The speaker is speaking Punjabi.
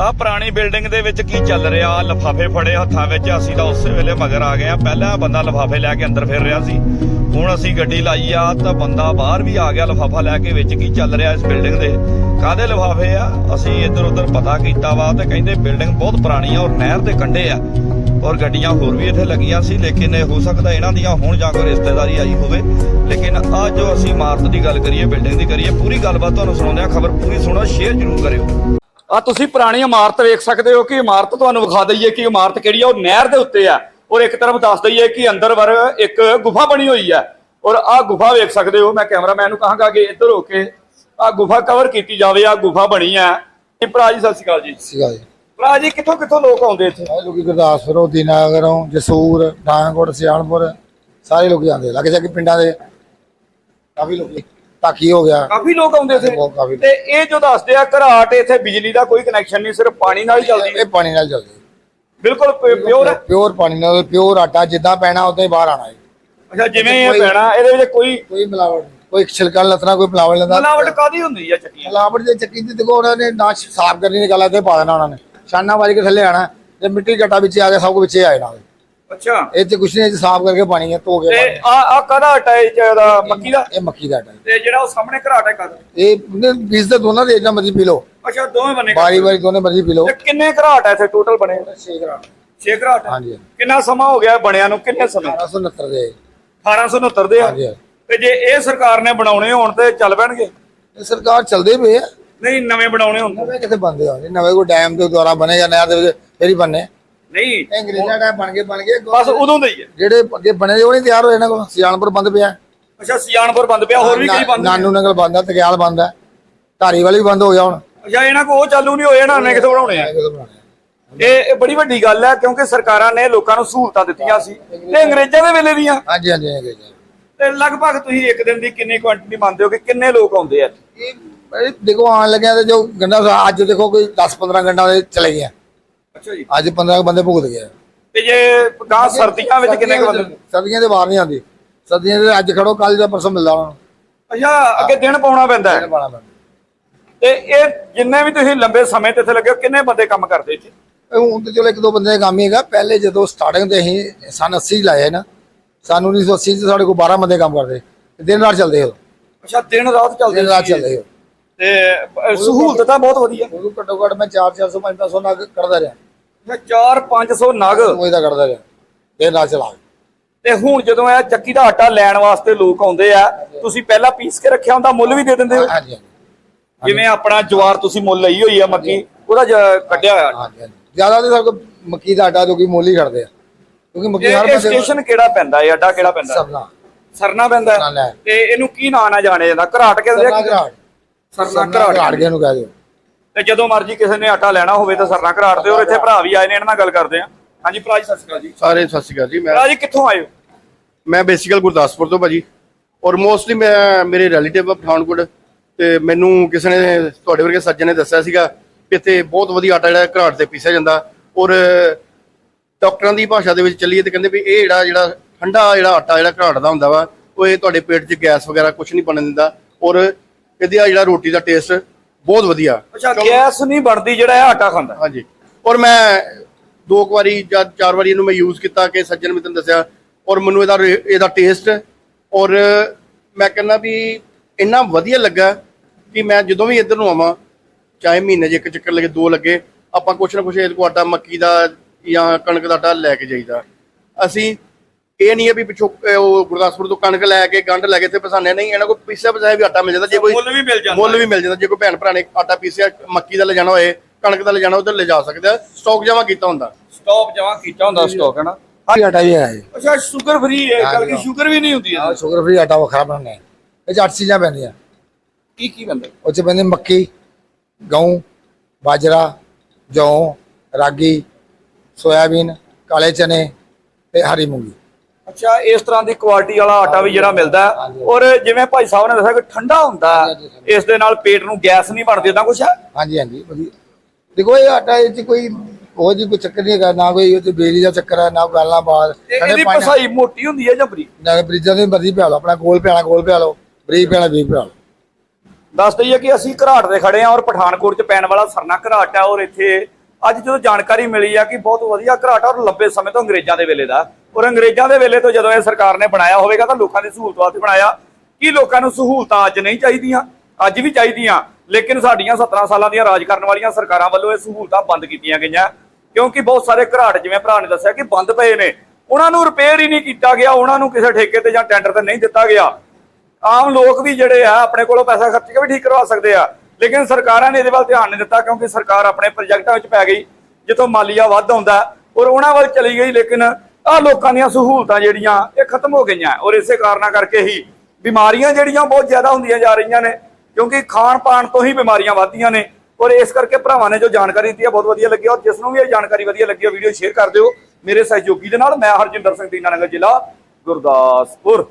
ਆ ਪੁਰਾਣੀ ਬਿਲਡਿੰਗ ਦੇ ਵਿੱਚ ਕੀ ਚੱਲ ਰਿਹਾ? ਲਫਾਫੇ ਫੜੇ ਹੱਥਾਂ ਵਿੱਚ, ਅਸੀਂ ਤਾਂ ਉਸੇ ਵੇਲੇ ਮਗਰ ਆ ਗਏ ਆ। ਪਹਿਲਾਂ ਬੰਦਾ ਲਫਾਫੇ ਲੈ ਕੇ ਅੰਦਰ ਫਿਰ ਰਿਹਾ ਸੀ। ਹੁਣ ਅਸੀਂ ਗੱਡੀ ਲਾਈ ਆ, ਤਾਂ ਬੰਦਾ ਬਾਹਰ ਵੀ ਆ ਗਿਆ ਲਫਾਫਾ ਲੈ ਕੇ ਵਿੱਚ। ਕੀ ਚੱਲ ਰਿਹਾ ਇਸ ਬਿਲਡਿੰਗ ਦੇ? ਕਾਦੇ ਲਫਾਫੇ ਆ? ਅਸੀਂ ਇੱਧਰ ਉੱਧਰ ਪਤਾ ਕੀਤਾ ਵਾ, ਤੇ ਕਹਿੰਦੇ ਬਿਲਡਿੰਗ ਬਹੁਤ ਪੁਰਾਣੀ ਆ ਔਰ ਨਹਿਰ ਦੇ ਕੰਢੇ ਆ। ਔਰ ਗੱਡੀਆਂ ਹੋਰ ਵੀ ਇੱਥੇ ਲੱਗੀਆਂ ਸੀ, ਲੇਕਿਨ ਇਹ ਹੋ ਸਕਦਾ ਇਹਨਾਂ ਦੀਆਂ ਹੁਣ ਜਾਂ ਕੋਈ ਰਿਸ਼ਤੇਦਾਰੀ ਆਈ ਹੋਵੇ। ਲੇਕਿਨ ਆ ਜੋ ਅਸੀਂ ਇਮਾਰਤ ਦੀ ਗੱਲ ਕਰੀਏ, ਬਿਲਡਿੰਗ ਦੀ ਕਰੀਏ, ਪੂਰੀ ਗੱਲਬਾਤ ਤੁਹਾਨੂੰ ਸੁਣਾਉਂਦੇ ਆ, ਖਬਰ ਪੂਰੀ ਸੁਣੋ, ਸ਼ੇਅਰ ਜ਼ਰੂਰ ਕਰਿਓ। ਆ ਤੁਸੀਂ ਪੁਰਾਣੀ ਇਮਾਰਤ ਵੇਖ ਸਕਦੇ ਹੋ ਕਿ ਇਮਾਰਤ ਤੁਹਾਨੂੰ ਵਿਖਾ ਦਈਏ ਕਿ ਇਮਾਰਤ ਕਿਹੜੀ ਆ ਉਹ ਨਹਿਰ ਦੇ ਉੱਤੇ ਆ। ਔਰ ਇੱਕ ਤਰਫ ਦੱਸ ਦਈਏ ਕਿ ਅੰਦਰ ਵਰ ਇੱਕ ਗੁਫਾ ਬਣੀ ਹੋਈ ਆ। ਔਰ ਆ ਗੁਫਾ ਵੇਖ ਸਕਦੇ ਹੋ ਮੈਂ ਕੈਮਰਾਮੈਨ ਨੂੰ ਕਹਾਂਗਾ ਕਿ ਇੱਧਰ ਹੋ ਕੇ ਆ ਗੁਫਾ ਕਵਰ ਕੀਤੀ ਜਾਵੇ ਆ ਗੁਫਾ ਬਣੀ ਆ। ਇਹ ਭਰਾ ਜੀ ਸਤਿ ਸ਼੍ਰੀ ਅਕਾਲ ਜੀ। ਸੀਗਾ ਜੀ। ਭਰਾ ਜੀ ਕਿੱਥੋਂ ਕਿੱਥੋਂ ਲੋਕ ਆਉਂਦੇ ਇੱਥੇ? ਸਾਰੇ ਲੋਕੀ ਗੁਰਦਾਸਪੁਰੋਂ ਦੀਨਾਗਰੋਂ ਜਸੂਰ ਡਾਂਗੋਟ ਸਿਆਣਪੁਰ ਸਾਰੇ ਲੋਕ ਜਾਂਦੇ ਲੱਗੇ ਜਾ ਕੇ ਪਿੰਡਾਂ ਦੇ ਕਾਫੀ ਲੋਕੀ। ਤਾਕੀ ਹੋ ਗਿਆ। ਕਾਫੀ ਲੋਕ ਆਉਂਦੇ ਬਹੁਤ ਕਾਫੀ ਤੇ ਇਹ ਜੋ ਦੱਸਦੇ ਆ ਘਰਾਟ ਇੱਥੇ ਬਿਜਲੀ ਦਾ ਕੋਈ ਕਨੈਕਸ਼ਨ ਨਹੀਂ ਸਿਰਫ ਪਾਣੀ ਨਾਲ ਹੀ ਚੱਲਦੀ ਹੈ। ਇਹ ਪਾਣੀ ਨਾਲ ਚੱਲਦੇ ਬਿਲਕੁਲ ਪਿਓਰ ਹੈ? ਪਿਓਰ ਪਾਣੀ ਨਾਲ ਪਿਓਰ ਆਟਾ ਜਿੱਦਾਂ ਪੈਣਾ ਉਦਾਂ ਹੀ ਬਾਹਰ ਆਣਾ ਹੈ ਅੱਛਾ ਜਿਵੇਂ ਇਹ ਪੈਣਾ ਇਹਦੇ ਵਿੱਚ ਕੋਈ ਕੋਈ ਮਿਲਾਵਟ ਨਹੀਂ। ਕੋਈ ਛਿਲਕਾ ਲੱਤਣਾ ਕੋਈ ਮਿਲਾਵਟ ਲੈਂਦਾ। ਮਿਲਾਵਟ ਕਾਦੀ ਹੁੰਦੀ ਆ ਚੱਕੀਆਂ? ਮਿਲਾਵਟ ਦੇ ਚੱਕੀ ਤੇ ਦੇਖੋ ਉਹਨਾਂ ਨੇ ਨਾ ਸਾਫ਼ ਕਰਨੀ ਦੀ ਗੱਲ ਆ ਤੇ ਪਾ ਦੇਣਾ ਉਹਨਾਂ ਨੇ। ਛਾਨਾ ਵਾਜ ਕੇ ਥੱਲੇ ਆਣਾ ਤੇ ਮਿੱਟੀ ਘਟਾ ਵਿੱਚ ਆ ਗਿਆ ਸਭ ਕੁਝ ਵਿੱਚੇ ਆ ਜਾਣਾ। ਅੱਛਾ। ਤੇ ਕੁਛ ਨਹੀਂ ਸਾਫ਼ ਕਰਕੇ ਪਾਣੀ ਹੈ ਧੋ ਕੇ ਤੇ ਆ ਆ ਕਾਹਦਾ ਆਟਾ ਚ ਇਹਦਾ ਮੱਕੀ ਦਾ? ਇਹ ਮੱਕੀ ਦਾ ਆਟਾ ਹੈ। ਤੇ ਜਿਹੜਾ ਉਹ ਸਾਹਮਣੇ ਘਰਾਟ ਹੈ ਕਾਹਦਾ? ਇਹ ਬੀਜ ਦੇ ਦੋਨਾਂ ਦੇ ਜਿੰਨਾ ਮਰਜ਼ੀ ਪੀ ਲਓ। ਅੱਛਾ ਦੋਵੇਂ ਬਣੇ ਵਾਰੀ ਵਾਰੀ ਦੋਨੇ ਮਰਜ਼ੀ ਪੀ ਲਓ। ਤੇ ਕਿੰਨੇ ਘਰਾਟ ਹੈ ਇੱਥੇ ਟੋਟਲ ਬਣੇ 6 ਗ੍ਰਾਮ 6 ਘਰਾਟ ਹੈ। ਹਾਂਜੀ। ਕਿੰਨਾ ਸਮਾਂ ਹੋ ਗਿਆ ਬਣਿਆ ਨੂੰ? ਕਿੰਨੇ ਸਮੇਂ? 1869 ਦੇ। 1869 ਦੇ ਆ? ਹਾਂਜੀ। ਤੇ ਜੇ ਇਹ ਸਰਕਾਰ ਨੇ ਬਣਾਉਣੇ ਹੋਣ ਤੇ ਚੱਲ ਪੈਣਗੇ? ਇਹ ਸਰਕਾਰ ਚੱਲਦੇ ਪਏ ਆ। ਨਹੀਂ ਨਵੇਂ ਬਣਾਉਣੇ ਹੋਣ ਨਵੇਂ ਕਿਤੇ ਬੰਦੇ ਆ? ਨਵੇਂ ਕੋਈ ਡੈਮ ਦੇ ਦੁਆਰਾ ਬਣੇ ਜਾਂ ਨਹਿਰ ਦੇ ਵਿੱਚ ਫੇਰ ਹੀ ਬਣਨੇ। ਨਹੀਂ। ਇਹ ਅੰਗਰੇਜ਼ਾਂ ਟਾਈਮ ਬਣ ਗਏ ਬਣ ਗਏ ਬਸ ਉਦੋਂ ਦਾ ਹੀ ਹੈ। ਜਿਹੜੇ ਅੱਗੇ ਬਣੇ ਉਹ ਨਹੀਂ ਤਿਆਰ ਹੋਏ ਇਹਨਾਂ ਕੋਲ ਸਿਆਣਪੁਰ ਬੰਦ ਪਿਆ। ਅੱਛਾ ਸਿਆਣਪੁਰ ਬੰਦ ਪਿਆ ਹੋਰ ਵੀ ਕਈ ਬੰਦ। ਨਾਨੂ ਨਗਰ ਬੰਦ ਆ ਤਗਿਆਲ ਬੰਦ ਆ। ਧਾਰੀਵਾਲ ਵੀ ਬੰਦ ਹੋ ਗਿਆ ਹੁਣ। ਅੱਛਾ ਇਹਨਾਂ ਕੋ ਉਹ ਚਾਲੂ ਨਹੀਂ ਹੋਏ ਨਾ ਨੇ ਕਿਥੋਂ ਬਣਾਉਣੇ ਆ? ਇਹ ਬੜੀ ਵੱਡੀ ਗੱਲ ਹੈ ਕਿਉਂਕਿ ਸਰਕਾਰਾਂ ਨੇ ਲੋਕਾਂ ਨੂੰ ਸਹੂਲਤਾਂ ਦਿੱਤੀਆਂ ਸੀ। ਤੇ ਅੰਗਰੇਜ਼ਾਂ ਦੇ ਵੇਲੇ ਦੀਆਂ। ਹਾਂਜੀ ਹਾਂਜੀ ਅੰਗਰੇਜ਼ਾਂ ਤੇ ਲਗਭਗ ਤੁਸੀਂ ਇੱਕ ਦਿਨ ਦੀ ਕਿੰਨੀ ਕੁਆਂਟੀਟੀ ਮੰਨਦੇ ਹੋ ਕਿ ਕਿੰਨੇ ਲੋਕ ਆਉਂਦੇ ਆ? ਇਹ ਦੇਖੋ ਆਣ ਲੱਗਿਆ ਤੇ ਜੋ ਗੰਡਾ ਅੱਜ ਦੇਖੋ ਕੋਈ 10 15 ਘੰਟਾ ਦੇ ਚਲੇ ਗਏ ਆ। ਅੱਛਾ ਜੀ। ਅੱਜ 15 ਕੁ ਬੰਦੇ ਭੁਗਤ ਗਏ। ਤੇ ਜੇ ਗਾਂ ਸਰਦੀਆਂ ਵਿੱਚ ਕਿੰਨੇ ਕੁ ਬੰਦੇ ਸਰਦੀਆਂ ਦੇ ਬਾਹਰ ਨਹੀਂ ਆਉਂਦੀ। ਸਰਦੀਆਂ ਦੇ ਅੱਜ ਖੜੋ ਕੱਲ ਜਾਂ ਪਰਸੋਂ ਮਿਲਦਾ ਉਹਨਾਂ ਨੂੰ। ਅੱਛਾ ਅੱਗੇ ਦਿਨ ਪਾਉਣਾ ਪੈਂਦਾ ਹੈ। ਤੇ ਇਹ ਜਿੰਨੇ ਵੀ ਤੁਸੀਂ ਲੰਬੇ ਸਮੇਂ ਤੇ ਇੱਥੇ ਲੱਗੇ ਹੋ ਕਿੰਨੇ ਬੰਦੇ ਕੰਮ ਕਰਦੇ ਇੱਥੇ? ਇਹ ਹੁਣ ਤੇ ਚਲੋ ਇੱਕ ਦੋ ਬੰਦੇ ਦਾ ਕੰਮ ਹੀ ਹੈਗਾ। ਪਹਿਲੇ ਜਦੋਂ ਸਟਾਰਟਿੰਗ ਤੇ ਅਸੀਂ ਸਨ 80 ਚ ਲਾਇਆ ਨਾ ਸਾਨੂੰ 1980 ਚ ਸਾਡੇ ਕੋਲ 12 ਬੰਦੇ ਕੰਮ ਕਰਦੇ। ਦਿਨ ਰਾਤ ਚੱਲਦੇ ਹੋ ਅੱਛਾ ਦਿਨ ਰਾਤ ਚੱਲਦੇ ਦਿਨ ਰਾਤ ਸੀ। ਚੱਲਦੇ ਹੋ ਤੇ ਸਹੂਲਤ ਤਾਂ ਬਹੁਤ ਵਧੀਆ। ਉਦੋਂ ਘੱਟੋ ਘੱਟ ਮੈਂ 4 400 500 ਨਗ ਕਰਦਾ ਰਿਹਾ। 4 500 ਨਗ। ਉਹ ਦਾ ਕਰਦਾ ਰਿਹਾ। ਦਿਨ ਰਾਤ ਚਲਾ ਕੇ। ਤੇ ਹੁਣ ਜਦੋਂ ਇਹ ਚੱਕੀ ਦਾ ਆਟਾ ਲੈਣ ਵਾਸਤੇ ਲੋਕ ਆਉਂਦੇ ਆ ਤੁਸੀਂ ਪਹਿਲਾਂ ਪੀਸ ਕੇ ਰੱਖਿਆ ਹੁੰਦਾ ਮੁੱਲ ਵੀ ਦੇ ਦਿੰਦੇ ਹੋ? ਹਾਂਜੀ ਹਾਂਜੀ। ਜਿਵੇਂ ਆਪਣਾ ਜਵਾਰ ਤੁਸੀਂ ਮੁੱਲ ਲਈ ਹੋਈ ਆ ਮੱਕੀ ਉਹਦਾ ਜ- ਕੱਢਿਆ ਹੋਇਆ? ਹਾਂਜੀ ਹਾਂਜੀ। ਜ਼ਿਆਦਾ ਤੇ ਸਾਡੇ ਕੋਲ ਮੱਕੀ ਦਾ ਆਟਾ ਜੋ ਕਿ ਮੁੱਲ ਹੀ ਖੜਦੇ ਆ। ਕਿਉਂਕਿ ਮੱਕੀ ਹਰ ਇਹ ਪਾਸੇ ਸਟੇਸ਼ਨ ਕਿਹੜਾ ਪੈਂਦਾ ਹੈ ਅੱਡਾ ਕਿਹੜਾ ਪੈਂਦਾ? ਸਰਨਾ। ਸਰਨਾ ਪੈਂਦਾ। ਹੈ? ਸਰਨਾ ਹੈ। ਤੇ ਇਹਨੂੰ ਕੀ ਨਾਂ ਨਾ ਜਾਣੇ ਜਾਂਦਾ? ਘਰਾਟ ਕਹਿੰਦੇ ਸਰਨਾ ਆ ਘਰਾਟ। ਸਰਨਾ ਘਰਾਟ ਘਰਾਟ ਗਿਆ ਨੂੰ ਕਹਿ ਦਿਓ। ਤੇ ਜਦੋਂ ਮਰਜ਼ੀ ਕਿਸੇ ਨੇ ਆਟਾ ਲੈਣਾ ਹੋਵੇ ਤਾਂ ਸਰਨਾ ਘਰਾਟ ਦੇ ਔਰ ਇੱਥੇ ਭਰਾ ਵੀ ਆਏ ਨੇ ਇਹਨਾਂ ਨਾਲ ਗੱਲ ਕਰਦੇ ਆ ਹਾਂਜੀ ਭਰਾ ਜੀ ਸਤਿ ਸ਼੍ਰੀ ਅਕਾਲ ਜੀ। ਸਾਰੇ ਸਤਿ ਸ਼੍ਰੀ ਅਕਾਲ ਜੀ ਮੈਂ ਭਰਾ ਜੀ ਕਿੱਥੋਂ ਆਏ ਹੋ? ਮੈਂ ਬੇਸਿਕਲ ਗੁਰਦਾਸਪੁਰ ਤੋਂ ਭਾਜੀ। ਔਰ ਮੋਸਟਲੀ ਮੈਂ ਮੇਰੇ ਰਿਲੇਟਿਵ ਆ ਪਠਾਨਕੋਟ ਤੇ ਮੈਨੂੰ ਕਿਸੇ ਨੇ ਤੁਹਾਡੇ ਵਰਗੇ ਸੱਜਣ ਨੇ ਦੱਸਿਆ ਸੀਗਾ ਕਿ ਇੱਥੇ ਬਹੁਤ ਵਧੀਆ ਆਟਾ ਜਿਹੜਾ ਘਰਾਟ ਤੇ ਪੀਸਿਆ ਜਾਂਦਾ। ਔਰ ਡਾਕਟਰਾਂ ਦੀ ਭਾਸ਼ਾ ਦੇ ਵਿੱਚ ਚੱਲੀਏ ਤੇ ਕਹਿੰਦੇ ਵੀ ਇਹ ਜਿਹੜਾ ਜਿਹੜਾ ਠੰਡਾ ਜਿਹੜਾ ਆਟਾ ਜਿਹੜਾ ਘਰਾਟ ਦਾ ਹੁੰਦਾ ਵਾ ਉਹ ਇਹ ਤੁਹਾਡੇ ਪੇਟ 'ਚ ਗੈਸ ਵਗੈਰਾ ਕੁਝ ਨਹੀਂ ਬਣਨ ਦਿੰਦਾ। ਔਰ ਇਹਦੀ ਆ ਜਿਹੜਾ ਰੋਟੀ ਦਾ ਟੇਸਟ ਬਹੁਤ ਵਧੀਆ। ਅੱਛਾ ਗੈਸ ਨਹੀਂ ਬਣਦੀ ਜਿਹੜਾ ਇਹ ਆਟਾ ਖਾਂਦਾ। ਹਾਂਜੀ। ਔਰ ਮੈਂ ਦੋ ਕੁ ਵਾਰੀ ਜਾਂ ਚਾਰ ਵਾਰੀ ਇਹਨੂੰ ਮੈਂ ਯੂਜ਼ ਕੀਤਾ ਕਿ ਸੱਜਣ ਮਿੱਤਰ ਨੇ ਦੱਸਿਆ। ਔਰ ਮੈਨੂੰ ਇਹਦਾ ਰੇ- ਇਹਦਾ ਟੇਸਟ ਔਰ ਮੈਂ ਕਹਿੰਦਾ ਵੀ ਇੰਨਾ ਵਧੀਆ ਲੱਗਾ ਕਿ ਮੈਂ ਜਦੋਂ ਵੀ ਇੱਧਰ ਨੂੰ ਆਵਾਂ ਚਾਹੇ ਮਹੀਨੇ 'ਚ ਇੱਕ ਚੱਕਰ ਲੱਗੇ ਦੋ ਲੱਗੇ ਆਪਾਂ ਕੁਛ ਨਾ ਕੁਛ ਇਹਦੇ ਕੋਲ ਆਟਾ ਮੱਕੀ ਦਾ ਜਾਂ ਕਣਕ ਦਾ ਆਟਾ ਲੈ ਕੇ ਜਾਈਦਾ। ਅਸੀਂ ਇਹ ਨਹੀਂ ਹੈ ਵੀ ਪਿੱਛੋਂ ਉਹ ਗੁਰਦਾਸਪੁਰ ਤੋਂ ਕਣਕ ਲੈ ਕੇ ਗੰਢ ਲੈ ਕੇ ਇੱਥੇ ਪਸਾਨੇ ਨਹੀਂ ਇਹਨਾਂ ਕੋਲ ਪੀਸਿਆ ਪਸਾਇਆ ਵੀ ਆਟਾ ਮਿਲ ਜਾਂਦਾ ਜੇ ਕੋਈ ਮੁੱਲ ਵੀ ਮਿਲ ਜਾਂਦਾ ਮੁੱਲ ਵੀ ਮਿਲ ਜਾਂਦਾ ਜੇ ਕੋਈ ਭੈਣ ਭਰਾ ਨੇ ਆਟਾ ਪੀਸਿਆ ਮੱਕੀ ਦਾ ਲੈ ਜਾਣਾ ਹੋਏ ਕਣਕ ਦਾ ਲੈ ਜਾਣਾ ਉਧਰ ਲੈ ਜਾ ਸਕਦੇ ਆ ਸਟਾਕ ਜਮਾ ਕੀਤਾ ਹੁੰਦਾ। ਸਟਾਪ ਜਮਾ ਕੀਤਾ ਹੁੰਦਾ ਸਟਾਕ ਹੈ ਨਾ? ਹਾਂ ਆਟਾ ਵੀ ਹੈ। ਜੀ ਅੱਛਾ ਸ਼ੂਗਰ ਫ੍ਰੀ ਹੈ ਹਾਂ ਕੱਲ ਕੀ ਹਾਂ। ਸ਼ੂਗਰ ਵੀ ਨਹੀਂ ਹੁੰਦੀ ਇਹਦੇ ਸ਼ੂਗਰ ਫ੍ਰੀ ਆਟਾ ਵੱਖਰਾ ਬਣਾਉਣਾ ਹੈ ਇਹ 'ਚ ਅੱਠ ਚੀਜ਼ਾਂ ਪੈਂਦੀਆਂ। ਕੀ ਕੀ ਬੰਦਾ ਉਹ ਚ ਪੈਂਦੇ ਮੱਕੀ ਗਊ ਬਾਜਰਾ ਜੌਂ ਰਾਗੀ ਸੋਇਆਬੀਨ ਕਾਲੇ ਚਨੇ ਤੇ ਹਰੀ ਮੂੰਗੀ। ਅੱਛਾ ਇਸ ਤਰ੍ਹਾਂ ਦੀ ਕੁਆਲਿਟੀ ਵਾਲਾ ਆਟਾ ਵੀ ਜਿਹੜਾ ਮਿਲਦਾ ਹੈ। ਔਰ ਜਿਵੇਂ ਭਾਈ ਸਾਹਿਬ ਨੇ ਦੱਸਿਆ ਕਿ ਠੰਡਾ ਹੁੰਦਾ ਹੈ। ਇਸ ਦੇ ਨਾਲ ਪੇਟ ਨੂੰ ਗੈਸ ਨਹੀਂ ਬਣਦੀ ਇਦਾਂ ਕੁਛ ਹੈ? ਹਾਂਜੀ ਹਾਂਜੀ ਵਧੀਆ। ਦੇਖੋ ਇਹ ਆਟਾ ਇਹ ਚ ਕੋਈ ਉਹ ਜੀ ਕੋਈ ਚੱਕਰ ਨਹੀਂ ਹੈਗਾ ਨਾ ਕੋਈ ਉਹ ਤੇ ਬੇਰੀ ਦਾ ਚੱਕਰ ਹੈ ਨਾ ਗੱਲਾਂ ਬਾਤ ਇਹ- ਇਹਦੀ ਪਸਾਈ ਮੋਟੀ ਹੁੰਦੀ ਹੈ ਜਾਂ ਬਰੀਕ? ਨਾ ਬਰੀਜਾਂ ਦੇ ਮਰਜ਼ੀ ਪਿਆ ਲਓ ਆਪਣਾ ਗੋਲ ਪਿਆਣਾ ਗੋਲ ਪਿਆ ਲਓ ਬਰੀਕ ਪਿਆਣਾ ਬਰੀਕ ਪਿਆ ਲਓ। ਦੱਸ ਦਈਏ ਕਿ ਅਸੀਂ ਘਰਾਟ ਦੇ ਖੜੇ ਆ ਔਰ ਪਠਾਨਕੋਟ ਚ ਪੈਣ ਵਾਲਾ ਸਰਨਾ ਘਰਾਟ ਹੈ ਔਰ ਇੱਥੇ ਅੱਜ ਜਦੋਂ ਜਾਣਕਾਰੀ ਮਿਲੀ ਆ ਕਿ ਬਹੁਤ ਵਧੀਆ ਘਰਾਟ ਆ ਔਰ ਲੰਬੇ ਸਮੇਂ ਤੋਂ ਅੰਗਰੇਜ਼ਾਂ ਦੇ ਵੇਲੇ ਦਾ। ਔਰ ਅੰਗਰੇਜ਼ਾਂ ਦੇ ਵੇਲੇ ਤੋਂ ਜਦੋਂ ਇਹ ਸਰਕਾਰ ਨੇ ਬਣਾਇਆ ਹੋਵੇਗਾ ਤਾਂ ਲੋਕਾਂ ਦੀ ਸਹੂਲਤ ਵਾਸਤੇ ਬਣਾਇਆ। ਕੀ ਲੋਕਾਂ ਨੂੰ ਸਹੂਲਤਾਂ ਅੱਜ ਨਹੀਂ ਚਾਹੀਦੀਆਂ? ਅੱਜ ਵੀ ਚਾਹੀਦੀਆਂ, ਲੇਕਿਨ ਸਾਡੀਆਂ 17 ਸਾਲਾਂ ਦੀਆਂ ਰਾਜ ਕਰਨ ਵਾਲੀਆਂ ਸਰਕਾਰਾਂ ਵੱਲੋਂ ਇਹ ਸਹੂਲਤਾਂ ਬੰਦ ਕੀਤੀਆਂ ਗਈਆਂ। ਕਿਉਂਕਿ ਬਹੁਤ ਸਾਰੇ ਘਰਾਟ ਜਿਵੇਂ ਭਰਾ ਨੇ ਦੱਸਿਆ ਕਿ ਬੰਦ ਪਏ ਨੇ। ਉਹਨਾਂ ਨੂੰ ਰਿਪੇਅਰ ਹੀ ਨਹੀਂ ਕੀਤਾ ਗਿਆ, ਉਹਨਾਂ ਨੂੰ ਕਿਸੇ ਠੇਕੇ ਤੇ ਜਾਂ ਟੈਂਡਰ ਤੇ ਨਹੀਂ ਦਿੱਤਾ ਗਿਆ। ਆਮ ਲੋਕ ਵੀ ਜਿਹੜੇ ਆ, ਆਪਣੇ ਕੋਲੋਂ ਪੈਸਾ ਖਰਚ ਕੇ ਵੀ ਠੀਕ ਕਰਵਾ ਸਕਦੇ ਆ। ਲੇਕਿਨ ਸਰਕਾਰਾਂ ਨੇ ਇਹਦੇ ਵੱਲ ਧਿਆਨ ਨਹੀਂ ਦਿੱਤਾ ਕਿਉਂਕਿ ਸਰਕਾਰ ਆਪਣੇ ਪ੍ਰੋਜੈਕਟਾਂ ਵਿੱਚ ਪੈ ਗਈ, ਜਿੱਥੋਂ ਮਾਲੀਆ ਵੱਧ ਆਉਂਦਾ ਔਰ ਉਹਨਾਂ ਵੱਲ ਚਲੀ ਗਈ, ਲੇਕਿਨ ਆ ਲੋਕਾਂ ਦੀਆਂ ਸਹੂਲਤਾਂ ਜਿਹੜੀਆਂ, ਇਹ ਖਤਮ ਹੋ ਗਈਆਂ। ਔਰ ਇਸੇ ਕਾਰਨਾਂ ਕਰਕੇ ਹੀ ਬਿਮਾਰੀਆਂ ਜਿਹੜੀਆਂ ਬਹੁਤ ਜ਼ਿਆਦਾ ਹੁੰਦੀਆਂ ਜਾ ਰਹੀਆਂ ਨੇ, ਕਿਉਂਕਿ ਖਾਣ ਪਾਣ ਤੋਂ ਹੀ ਬਿਮਾਰੀਆਂ ਵੱਧਦੀਆਂ ਨੇ। ਔਰ ਇਸ ਕਰਕੇ ਭਰਾਵਾਂ ਨੇ ਜੋ ਜਾਣਕਾਰੀ ਦਿੱਤੀ ਹੈ ਬਹੁਤ ਵਧੀਆ ਲੱਗੀ। ਔਰ ਜਿਸ ਨੂੰ ਵੀ ਇਹ ਜਾਣਕਾਰੀ ਵਧੀਆ ਲੱਗੀ ਵੀਡੀਓ ਸ਼ੇਅਰ ਕਰ ਦਿਓ। ਮੇਰੇ ਸਹਿਯੋਗੀ ਦੇ ਨਾਲ ਮੈਂ ਹਰਜਿੰਦਰ ਸਿੰਘ, ਦੀਨਾਨਗਰ ਜ਼ਿਲ੍ਹਾ, ਗੁਰਦਾਸਪੁਰ।